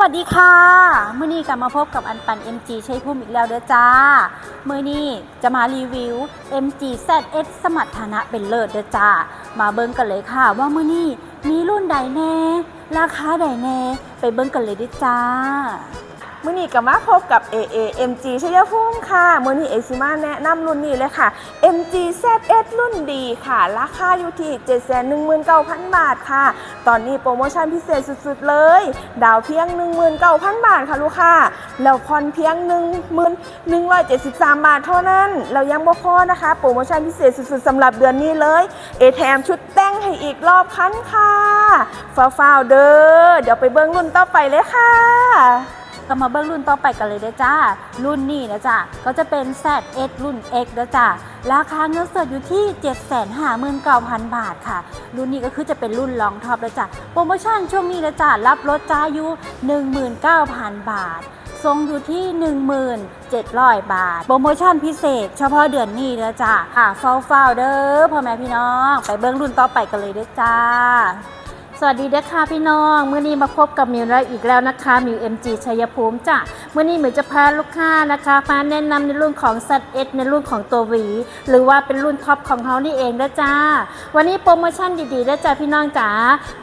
วัสดีค่ะมื่อนี้กลับมาพบกับอันปัน MG ใช้พุ่มอีกแล้วเด้อจ้ามื่อนี้จะมารีวิว MG ZS สมรรถนะเป็นเลิศเด้อจ้า มาเบิ้งกันเลยค่ะ ว่ามื่อนี้มีรุ่นใดแน่ ราคาใดแน่ ไปเบิ้งกันเลยเด้อจ้า มื่อนี้ก็มาพบกับ AA MG ชัยภูมิค่ะมื่อนี้เอซิมาแนะนำรุ่นนี้เลยค่ะ MG ZS รุ่นดีค่ะ ราคาอยู่ที่ 719,000 บาทค่ะ ตอนนี้โปรโมชั่นพิเศษสุดๆเลย ดาวเพียง 19,000 บาทค่ะลูกค้าแล้วผ่อนเพียง 1173 บาทเท่านั้น เรายังบ่พอนะคะ โปรโมชั่นพิเศษสุดๆสำหรับเดือนนี้เลยเอแถมชุดแต่งให้อีกรอบคันค่ะฟ้าวๆเด้อเดี๋ยวไปเบิ้งรุ่นต่อไปเลยค่ะ ก็มาเบิ่งรุ่นต่อไปกันเลยเด้อจ้า รุ่นนี้นะจ้าก็จะเป็น ZS รุ่น X เด้อจ้าราคาเงินสดอยู่ที่ 759,000 บาทค่ะ รุ่นนี้ก็คือจะเป็นรุ่นลองท็อปเด้อจ้าโปรโมชั่นช่วงนี้นะจ้ารับลดจ้าอยู่19,000 บาททรงอยู่ที่ 1700 บาท โปรโมชั่นพิเศษ เฉพาะเดือนนี้เด้อจ้าค่ะฟาวฟาวเด้อพ่อแม่พี่น้อง ไปเบิ่งรุ่นต่อไปกันเลยเด้อจ้า สวัสดีเด้อค่ะพี่น้องเมื่อนี้มาพบกับมิวแล้วอีกแล้วนะคะมิว MG ชัยภูมิจ้ะเมื่อนี้มิวจะพาลูกค้านะคะมาแนะนำในรุ่นของ ZS ในรุ่นของตัววี หรือว่าเป็นรุ่นท็อปของเขานี่เองนะจ้า วันนี้โปรโมชั่นดีๆนะจ้าพี่น้องจ๋า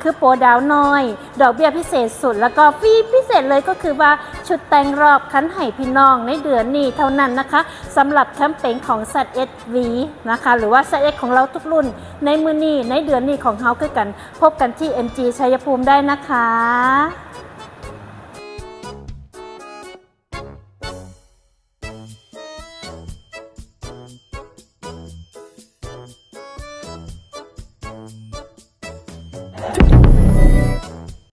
คือโปรดาวน้อย ดอกเบี้ยพิเศษสุด แล้วก็ฟรีพิเศษเลยก็คือว่า ชุดแต่งรอบคันไห้พี่น้องในเดือนนี้เท่านั้นนะคะสำหรับแคมเปญของ z s v นะคะหรือว่า z s ของเราทุกรุ่น ในมือนี้ในเดือนนี้ของเฮาคือกัน พบกันที่ MG ชัยภูมิได้นะคะ